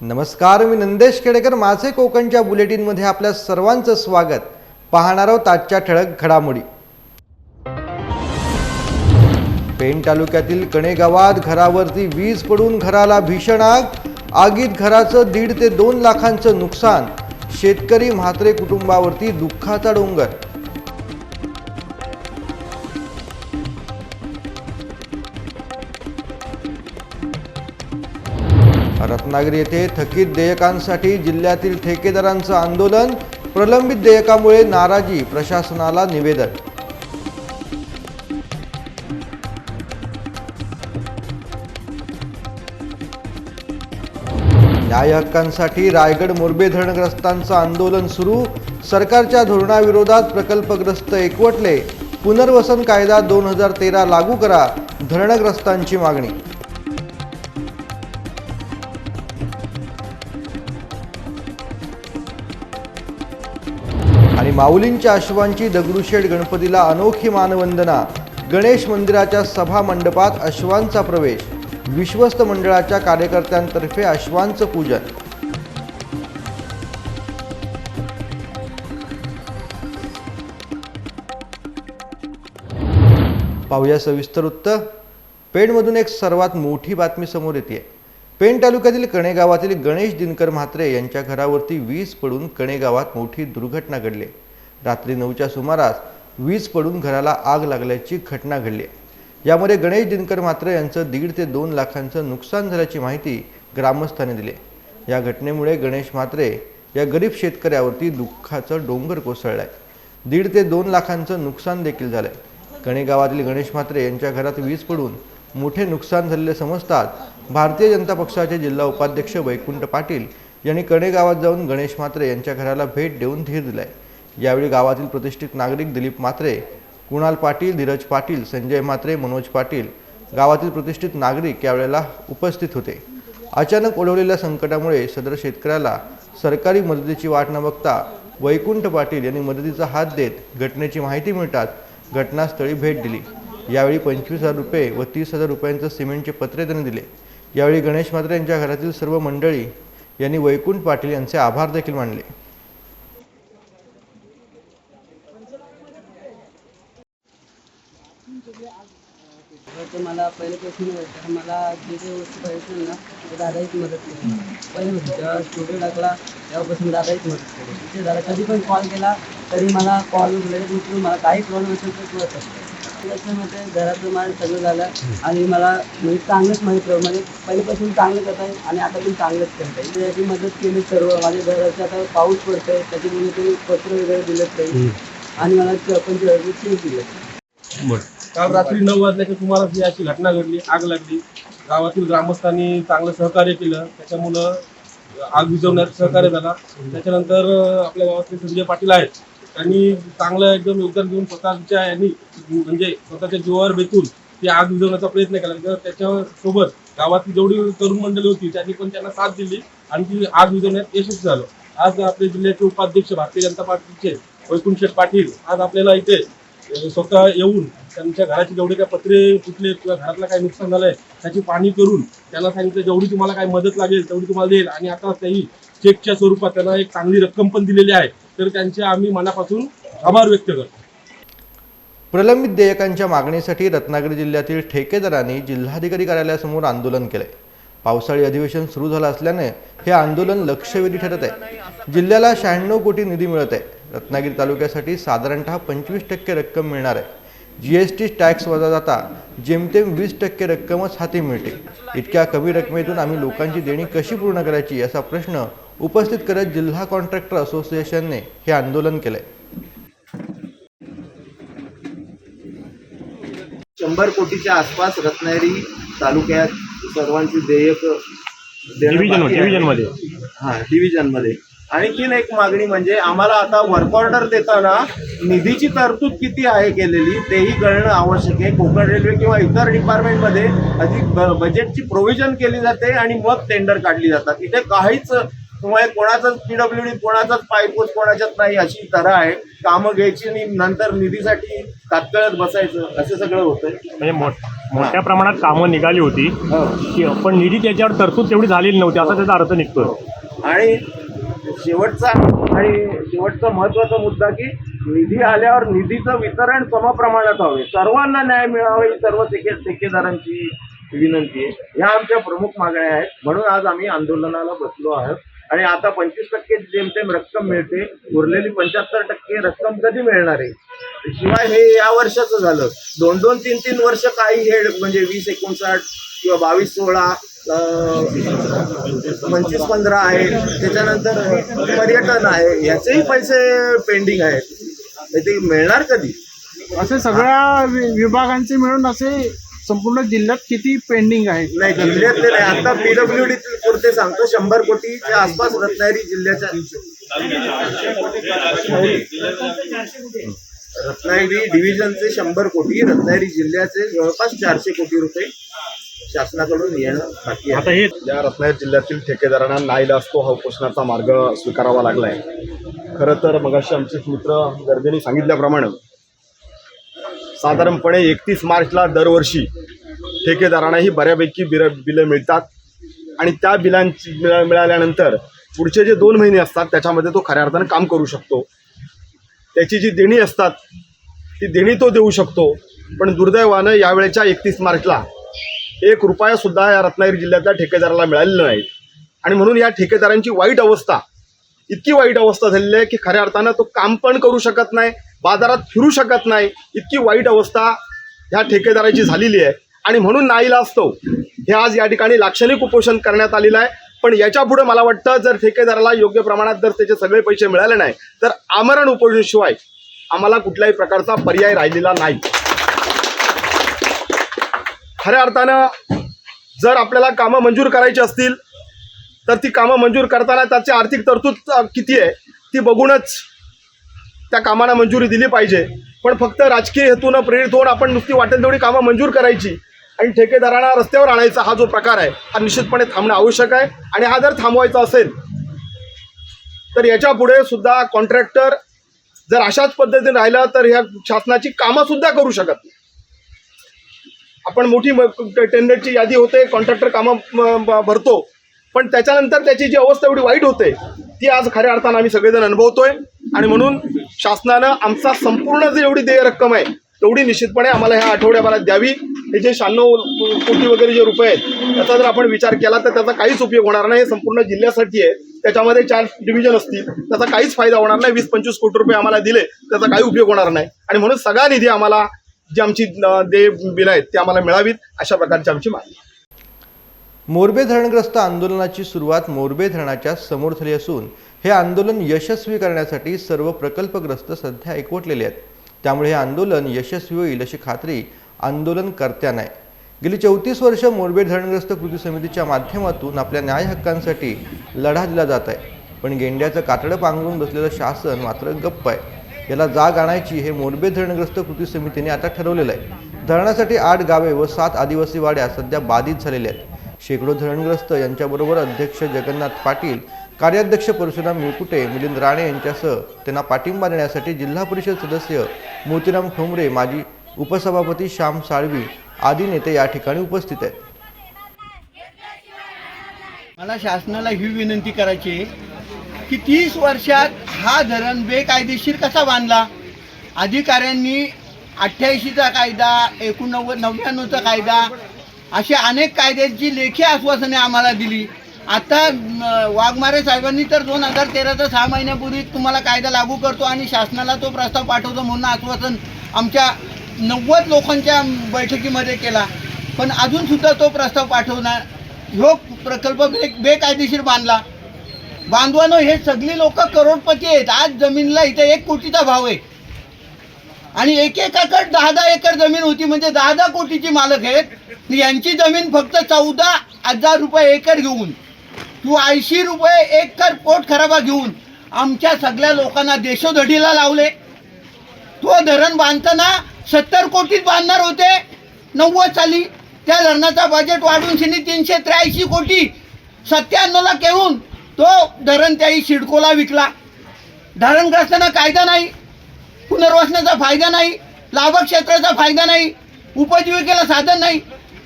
नमस्कार मी नंदेश केडेकर माझे कोकणच्या बुलेटिनमध्ये आपल्या सर्वांचं स्वागत. पाहणार आहोत आजच्या ठळक घडामोडी. पेण तालुक्यातील कणेगावात घरावरती वीज पडून घराला भीषण आग. आगीत घराचं दीड ते दोन लाखांचं नुकसान. शेतकरी म्हात्रे कुटुंबावरती दुःखाचा डोंगर. रत्नागिरी येथे थकीत देयकांसाठी जिल्ह्यातील ठेकेदारांचं आंदोलन प्रलंबित देयकामुळे नाराजी प्रशासनाला निवेदन. न्याय हक्कांसाठी रायगड मोरबे धरणग्रस्तांचं आंदोलन सुरू. सरकारच्या धोरणाविरोधात प्रकल्पग्रस्त एकवटले. पुनर्वसन कायदा दोन हजार तेरा लागू करा धरणग्रस्तांची मागणी. माऊलींच्या अश्वांची दगडूशेठ गणपतीला अनोखी मानवंदना गणेश मंदिराच्या सभा मंडपात अश्वांचा प्रवेश विश्वस्त मंडळाच्या कार्यकर्त्यांतर्फे अश्वांचं पूजन. पाहूया सविस्तर वृत्त. पेणमधून एक सर्वात मोठी बातमी समोर येते. पेण तालुक्यातील कणेगावातील गणेश दिनकर म्हात्रे यांच्या घरावरती वीज पडून कणेगावात मोठी दुर्घटना घडली. रात्री नऊच्या सुमारास वीज पडून घराला आग लागल्याची घटना घडली. यामध्ये गणेश दिनकर मात्र यांचं दीड ते दोन लाखांचं नुकसान झाल्याची माहिती ग्रामस्थांनी दिली. या घटनेमुळे गणेश म्हात्रे या गरीब शेतकऱ्यावरती दुःखाचं डोंगर कोसळलाय. दीड ते दोन लाखांचं नुकसान देखील झालंय. कणे गणेश म्हात्रे यांच्या घरात वीज पडून मोठे नुकसान झालेले समजतात भारतीय जनता पक्षाचे जिल्हा उपाध्यक्ष वैकुंठ पाटील यांनी कणेगावात जाऊन गणेश म्हात्रे यांच्या घराला भेट देऊन धीर दिलाय. यावेळी गावातील प्रतिष्ठित नागरिक दिलीप मात्रे कुणाल पाटील धीरज पाटील संजय मात्रे मनोज पाटील गावातील प्रतिष्ठित नागरिक यावेळेला उपस्थित होते. अचानक ओढवलेल्या संकटामुळे सदर शेतकऱ्याला सरकारी मदतीची वाट न बघता वैकुंठ पाटील यांनी मदतीचा हात देत घटनेची माहिती मिळताच घटनास्थळी भेट दिली. यावेळी पंचवीस हजार रुपये व तीस हजार रुपयांचं सिमेंटचे पत्रे त्यांनी दिले. यावेळी गणेश मात्रे यांच्या घरातील सर्व मंडळी यांनी वैकुंठ पाटील यांचे आभार देखील मानले. तर मला पहिले प्रश्न तर मला जे काही वस्तू पाहिजे ना ते दादाहीच मदत केली पहिले होती जेव्हा स्टुडिओ टाकला तेव्हापासून दादाहीच मदत केली ते दादा कधी पण कॉल केला तरी मला कॉल लगेच उचलून मला काही प्रॉब्लेम असेल तर कळत. असतं त्याच्यामध्ये घराचं माझं सगळं झालं आणि मला म्हणजे चांगलंच माहीत म्हणजे पहिल्यापासून चांगलं करता येईल आणि आता पण चांगलंच करता येईल त्याची मदत केली सर्व. माझ्या घराचं आता पाऊस पडतोय त्याच्यामुळे ते पत्र वगैरे दिलं काही आणि मला पंचवीस दिलं काल रात्री नऊ वाजल्याच्या सुमारास ही अशी घटना घडली. आग लागली. गावातील ग्रामस्थांनी चांगलं सहकार्य केलं. त्याच्यामुळं आग विझवण्यात सहकार्य झाला. त्याच्यानंतर आपल्या गावातले संजय पाटील आहेत. त्यांनी चांगलं एकदम योगदान देऊन स्वतःच्या यांनी म्हणजे स्वतःच्या जीवावर बेतून ती आग विझवण्याचा प्रयत्न केला. तर त्याच्यासोबत गावातली जेवढी तरुण मंडळी होती त्यांनी पण त्यांना साथ दिली आणि ती आग विझवण्यात यशस्वी झालं. आज आपल्या जिल्ह्याचे उपाध्यक्ष भारतीय जनता पार्टीचे वैकुंठ पाटील आज आपल्याला इथे म्हणजे स्वतः येऊन त्यांच्या घराचे जेवढे काय पत्रे फुटले किंवा घरातला काही नुकसान झालंय त्याची पाणी करून त्यांना सांगितलं जेवढी तुम्हाला काही मदत लागेल तेवढी तुम्हाला देईल. आणि आता त्याही चेकच्या स्वरूपात त्यांना एक चांगली रक्कम पण दिलेली आहे. तर त्यांचे आम्ही मनापासून आभार व्यक्त करतो. प्रलंबित देयकांच्या मागणीसाठी रत्नागिरी जिल्ह्यातील ठेकेदारांनी जिल्हाधिकारी कार्यालयासमोर आंदोलन केलंय. पावसाळी अधिवेशन सुरू झालं असल्याने हे आंदोलन लक्षवेधी ठरत आहे. जिल्ह्याला शहाण्णव कोटी निधी मिळत आहे. रत्नागिरी तालुक्यासाठी साधारणतः पंचवीस टक्के रक्कम मिळणार आहे. जी एस टी टॅक्स वजा जाता जेमतेम वीस टक्के रक्कमच हाती मिळते. इतक्या कमी रकमेतून आम्ही लोकांची देणी कशी पूर्ण करायची असा प्रश्न उपस्थित करत जिल्हा कॉन्ट्रॅक्टर असोसिएशनने हे आंदोलन केलंय. शंभर कोटीच्या आसपास रत्नागिरी तालुक्यात सर्वांची देयक डिव्हिजन डिव्हिजनमध्ये. हा डिव्हिजनमध्ये. आणखीन एक मागणी म्हणजे आम्हाला आता वर्क ऑर्डर देताना निधीची तरतूद किती आहे केलेली तेही कळणं आवश्यक आहे. कोकण रेल्वे किंवा इतर डिपार्टमेंटमध्ये अधिक बजेटची प्रोव्हिजन केली जाते आणि मग टेंडर काढली जातात. इथे काहीच किंवा हे कोणाचाच पीडब्ल्यूडी कोणाचाच पायपोच कोणाच्यात नाही अशी तऱ्हा आहे. कामं घ्यायची आणि नंतर निधीसाठी तात्काळात बसायचं असं सगळं होतंय. म्हणजे मोठ- मोठ्या प्रमाणात कामं निघाली होती. की पण निधी त्याच्यावर तरतूद तेवढी झालेली नव्हती असा त्याचा अर्थ निघतो आणि शेवटचा आणि शेवटचा महत्त्वाचा मुद्दा की निधी आल्यावर निधीचं वितरण समप्रमाणात व्हावे. सर्वांना न्याय मिळावा ही सर्व ठेके ठेकेदारांची विनंती आहे. ह्या आमच्या प्रमुख मागण्या आहेत. म्हणून आज आम्ही आंदोलनाला बसलो आहोत. आणि आता पंचवीस टक्के जेमतेम रक्कम मिळते. उरलेली पंच्याहत्तर टक्के रक्कम कधी मिळणार आहे? शिवाय हे या वर्षाचं झालं. दोन दोन तीन तीन वर्ष काही हे म्हणजे वीस एकोणसाठ किंवा बावीस सोळा पंचवीस पंधरा आहे. त्याच्यानंतर पर्यटन आहे. याचेही पैसे पेंडिंग आहेत. ते मिळणार कधी? असे सगळ्या विभागांचे मिळून असे संपूर्ण जिल्ह्यात किती पेंडिंग आहेत? नाही जिल्ह्यातले नाही. आता पीडब्ल्यू डी पुरते सांगतो. शंभर कोटीच्या आसपास रत्नागिरी जिल्ह्याच्या रत्नागिरी डिव्हिजनचे शंभर कोटी रत्नागिरी जिल्ह्याचे जवळपास चारशे कोटी रुपये. शासनाकडून येणं बाकी आता हे या रत्नागिरी जिल्ह्यातील ठेकेदारांना नाईलाज तो हा उपोषणाचा मार्ग स्वीकारावा लागलाय. खरं तर मगाशी आमचे मित्र गर्देनी सांगितल्याप्रमाणे साधारणपणे एकतीस मार्चला दरवर्षी ठेकेदारांना ही बऱ्यापैकी बिर बिलं मिळतात आणि त्या बिलांची मिळा मिळाल्यानंतर पुढचे जे दोन महिने असतात त्याच्यामध्ये तो खऱ्या अर्थानं काम करू शकतो. त्याची जी देणी असतात ती देणी तो देऊ शकतो. पण दुर्दैवानं यावेळेच्या एकतीस मार्चला एक रुपयासुद्धा या रत्नागिरी जिल्ह्यातल्या ठेकेदाराला मिळालेला नाही. आणि म्हणून या ठेकेदारांची वाईट अवस्था इतकी वाईट अवस्था झालेली आहे की खऱ्या अर्थानं तो काम पण करू शकत नाही बाजारात फिरू शकत नाही इतकी वाईट अवस्था ह्या ठेकेदाराची झालेली आहे. आणि म्हणून नाईला असतो हे आज या ठिकाणी लाक्षणिक उपोषण करण्यात आलेलं आहे. पण याच्यापुढे मला वाटतं जर ठेकेदाराला योग्य प्रमाणात जर त्याचे सगळे पैसे मिळाले नाही तर आमरण उपोषणाशिवाय आम्हाला कुठल्याही प्रकारचा पर्याय राहिलेला नाही. खऱ्या अर्थानं जर आपल्याला कामं मंजूर करायची असतील तर ती कामं मंजूर करताना त्याची आर्थिक तरतूद किती आहे ती बघूनच त्या कामांना मंजुरी दिली पाहिजे. पण फक्त राजकीय हेतूनं प्रेरित होऊन आपण नुसती वाटेल तेवढी कामं मंजूर करायची आणि ठेकेदारांना रस्त्यावर आणायचा हा जो प्रकार आहे हा निश्चितपणे थांबणं आवश्यक आहे. आणि हा जर थांबवायचा असेल तर याच्यापुढे सुद्धा कॉन्ट्रॅक्टर जर अशाच पद्धतीने राहिला तर ह्या शासनाची कामंसुद्धा करू शकत नाही. आपण मोठी टेंडरची यादी होते कॉन्ट्रॅक्टर कामं भरतो. पण त्याच्यानंतर त्याची जी अवस्था एवढी वाईट होते ती आज खऱ्या अर्थानं आम्ही सगळेजण अनुभवतोय. आणि म्हणून शासनानं आमचा संपूर्ण जी एवढी देय रक्कम आहे तेवढी निश्चितपणे आम्हाला ह्या आठवड्याभरात द्यावी. हे जे शहाण्णव कोटी वगैरे जे रुपये आहेत त्याचा जर आपण विचार केला तर त्याचा काहीच उपयोग होणार नाही. हे संपूर्ण जिल्ह्यासाठी आहे. त्याच्यामध्ये चार डिव्हिजन असतील. त्याचा काहीच फायदा होणार नाही. वीस पंचवीस कोटी रुपये आम्हाला दिले त्याचा काही उपयोग होणार नाही. आणि म्हणून सगळा निधी आम्हाला जी आमची देय बिलं आहेत ती आम्हाला मिळावीत अशा प्रकारची आमची मागणी मोरबे धरणग्रस्त आंदोलनाची सुरुवात मोरबे धरणाच्या समोर झाली असून हे आंदोलन यशस्वी करण्यासाठी सर्व प्रकल्पग्रस्त सध्या एकवटलेले आहेत. त्यामुळे हे आंदोलन यशस्वी होईल अशी खात्री आंदोलनकर्त्यांना आहे गेली चौतीस वर्ष मोरबे धरणग्रस्त कृती समितीच्या माध्यमातून आपल्या न्याय हक्कांसाठी लढा दिला जात आहे. पण गेंड्याचं कातडं पांघरून बसलेलं शासन मात्र गप्प आहे. याला जाग आणायची हे मोरबे धरणग्रस्त कृती समितीने आता ठरवलेलं आहे. धरणासाठी आठ गावे व सात आदिवासी वाड्या सध्या बाधित झालेल्या आहेत. शेकडो धरणग्रस्त यांच्याबरोबर अध्यक्ष जगन्नाथ पाटील कार्याध्यक्ष परशुराम मिळकुटे मिलिंद राणे यांच्यासह त्यांना पाठिंबा देण्यासाठी जिल्हा परिषद सदस्य मोतीराम ठोंबरे माजी उपसभापती श्याम साळवी आदी नेते या ठिकाणी उपस्थित आहेत. मला शासनाला ही विनंती करायची आहे की तीस वर्षात हा धरण बेकायदेशीर कसा बांधला? अधिकाऱ्यांनी अठ्ठ्याऐंशीचा कायदा एकोणनव्वद नव्याण्णवचा कायदा असे अनेक कायद्यांची लेखी आश्वासने आम्हाला दिली. आता वाघमारे साहेबांनी तर दोन हजार तेराचा सहा महिन्यापूर्वी तुम्हाला कायदा लागू करतो आणि शासनाला तो प्रस्ताव पाठवतो म्हणून आश्वासन आमच्या नव्वद लोकांच्या बैठकीमध्ये केला. पण अजूनसुद्धा तो प्रस्ताव पाठवणार ह्यो प्रकल्प बे बेकायदेशीर बांधला. बांधवानो हे सगळी लोक करोडपती आहेत. आज जमीनला इथे एक कोटीचा भाव आहे. आणि एक दहा दहा एकर जमीन होती. म्हणजे दहा दहा कोटीची मालक आहेत. यांची जमीन फक्त चौदा हजार रुपये एकर घेऊन. किंवा ऐंशी रुपये एकर पोट खराबा घेऊन आमच्या सगळ्या लोकांना देशोधडीला लावले. तो धरण बांधताना सत्तर कोटीत बांधणार होते. नव्वद साली. त्या धरणाचा बजेट वाढून शिनी तीनशे त्र्याऐंशी कोटी सत्त्याण्णवला केवून तो धरण त्याही सिडकोला विकला. धरणग्रस्तांना कायदा नाही पुनर्वसनाचा फायदा नाही लाभक क्षेत्राचा फायदा नाही उपजीविकेला साधन नाही.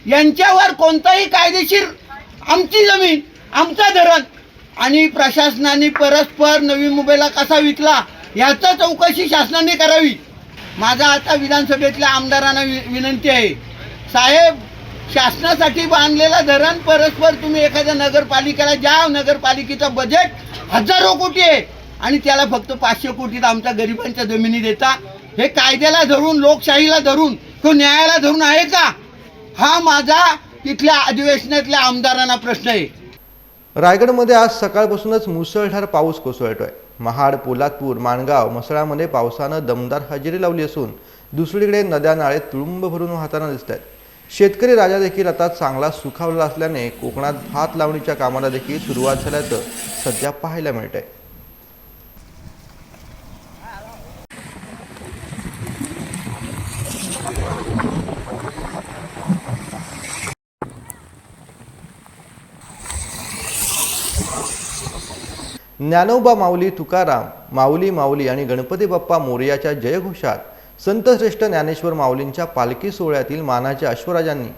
यांच्यावर कोणताही कायदेशीर आमची जमीन आमचा धरण आणि प्रशासनाने परस्पर नवी मुंबईला कसा विकला याचा चौकशी शासनाने करावी. माझा आता विधानसभेतल्या आमदारांना वि विनंती आहे. साहेब शासनासाठी बांधलेला धरण परस्पर तुम्ही एखाद्या नगरपालिकेला द्या नगरपालिकेचं बजेट हजारो कोटी आहे. आणि त्याला फक्त पाचशे कोटीत आमच्या गरिबांच्या जमिनी देता. हे कायद्याला धरून लोकशाहीला धरून तो न्यायाला धरून आहे का? हा माझा तिथल्या अधिवेशनातल्या आमदारांना प्रश्न आहे. रायगडमध्ये आज सकाळपासूनच मुसळधार पाऊस कोसळतोय. महाड पोलादपूर माणगाव मसळामध्ये पावसानं दमदार हजेरी लावली असून दुसरीकडे नद्या नाळे तुळुंब भरून वाहताना दिसत आहेत. शेतकरी राजा देखील आता चांगला सुखावला असल्याने कोकणात भात लावणीच्या कामाला देखील सुरुवात झाल्याचं सध्या पाहायला मिळत आहे ज्ञानोबा माऊली तुकाराम माऊली माऊली आणि गणपती बाप्पा मोर्याच्या जयघोषात संतश्रेष्ठ ज्ञानेश्वर माऊलींच्या पालखी सोहळ्यातील मानाच्या अश्वराजांनी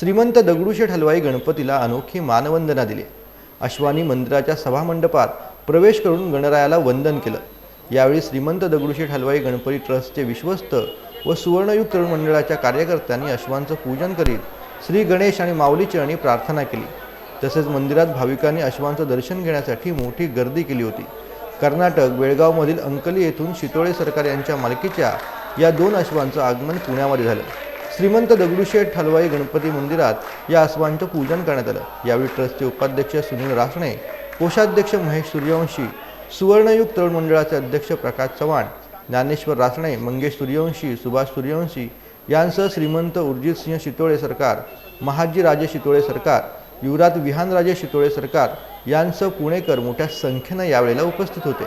श्रीमंत दगडूशेठ हलवाई गणपतीला अनोखी मानवंदना दिली. अश्वानी मंदिराच्या सभामंडपात प्रवेश करून गणरायाला वंदन केलं. यावेळी श्रीमंत दगडूशेठ हलवाई गणपती ट्रस्टचे विश्वस्त व सुवर्णयुग तरुण मंडळाच्या कार्यकर्त्यांनी अश्वांचं पूजन करीत श्री गणेश आणि माऊली चरणी प्रार्थना केली. तसेच मंदिरात भाविकांनी अश्वांचं दर्शन घेण्यासाठी मोठी गर्दी केली होती. कर्नाटक बेळगावमधील अंकली येथून शितोळे सरकार यांच्या मालकीच्या या दोन अश्वांचं आगमन पुण्यामध्ये झालं. श्रीमंत दगडूशेठ हलवाई गणपती मंदिरात या अश्वांचं पूजन करण्यात आलं. यावेळी ट्रस्टचे उपाध्यक्ष सुनील रासणे कोषाध्यक्ष महेश सूर्यवंशी सुवर्णयुग तरुण मंडळाचे अध्यक्ष प्रकाश चव्हाण ज्ञानेश्वर रासणे मंगेश सूर्यवंशी सुभाष सूर्यवंशी यांसह श्रीमंत उर्जितसिंह शितोळे सरकार महाजी राजे शितोळे सरकार युवराज विहानराजे शितोळे सरकार यांसह पुणेकर मोठ्या संख्येनं यावेळेला उपस्थित होते.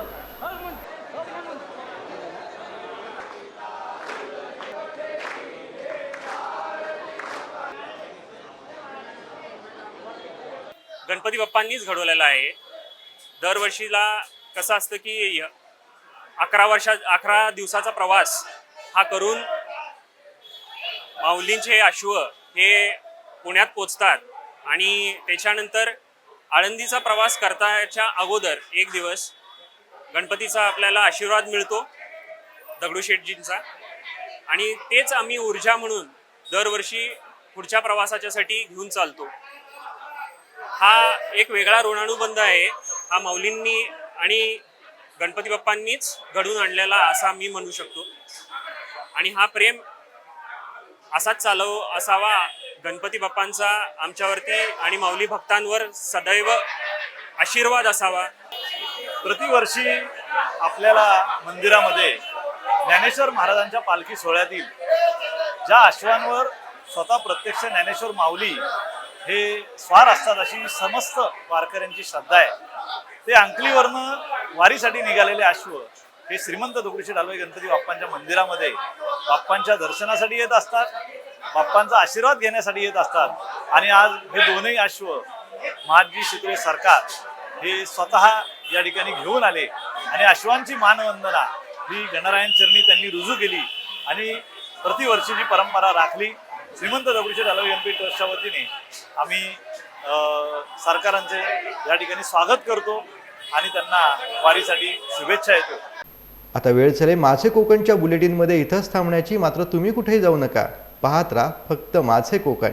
सर्वांनीच घडवलेला आहे. दरवर्षीला कसं असतं की अकरा वर्षा अकरा दिवसाचा प्रवास हा करून माऊलींचे अश्व हे पुण्यात पोचतात आणि त्याच्यानंतर आळंदीचा प्रवास करताच्या अगोदर एक दिवस गणपतीचा आपल्याला आशीर्वाद मिळतो दगडूशेठजींचा आणि तेच आम्ही ऊर्जा म्हणून दरवर्षी पुढच्या प्रवासाच्यासाठी घेऊन चालतो. हा एक वेगळा ऋणानुबंध आहे. हा माऊलींनी आणि गणपती बाप्पांनीच घडून आणलेला असा मी म्हणू शकतो. आणि हा प्रेम असाच चालव असावा गणपती बाप्पांचा आमच्यावरती आणि माऊली भक्तांवर सदैव आशीर्वाद असावा. प्रतिवर्षी आपल्याला मंदिरामध्ये ज्ञानेश्वर महाराजांच्या पालखी सोहळ्यातील ज्या अश्वांवर स्वतः प्रत्यक्ष ज्ञानेश्वर माऊली हे स्वार असतात अशी समस्त वारकऱ्यांची श्रद्धा आहे. ते अंकलीवरनं वारीसाठी निघालेले अश्व हे श्रीमंत दगडूशेठ हलवाई गणपती बाप्पांच्या मंदिरामध्ये बाप्पांच्या दर्शनासाठी येत असतात बाप्पांचा आशीर्वाद घेण्यासाठी येत असतात. आणि आज हे दोनही अश्व महाजी शितोळे सरकार हे स्वतः या ठिकाणी घेऊन आले. आणि अश्वांची मानवंदना ही गणरायन चरणी त्यांनी रुजू केली आणि प्रतिवर्षीची परंपरा राखली श्रीमंत दगडूशेठ हलवाई गणपती ट्रस्टच्या वतीने आम्ही अं, सरकारांचे या ठिकाणी स्वागत करतो आणि त्यांना वारीसाठी शुभेच्छा येतो. आता वेळ झाले माझे कोकणच्या बुलेटिनमध्ये इथंच थांबण्याची मात्र तुम्ही कुठेही जाऊ नका. पाहत राहा फक्त माझे कोकण.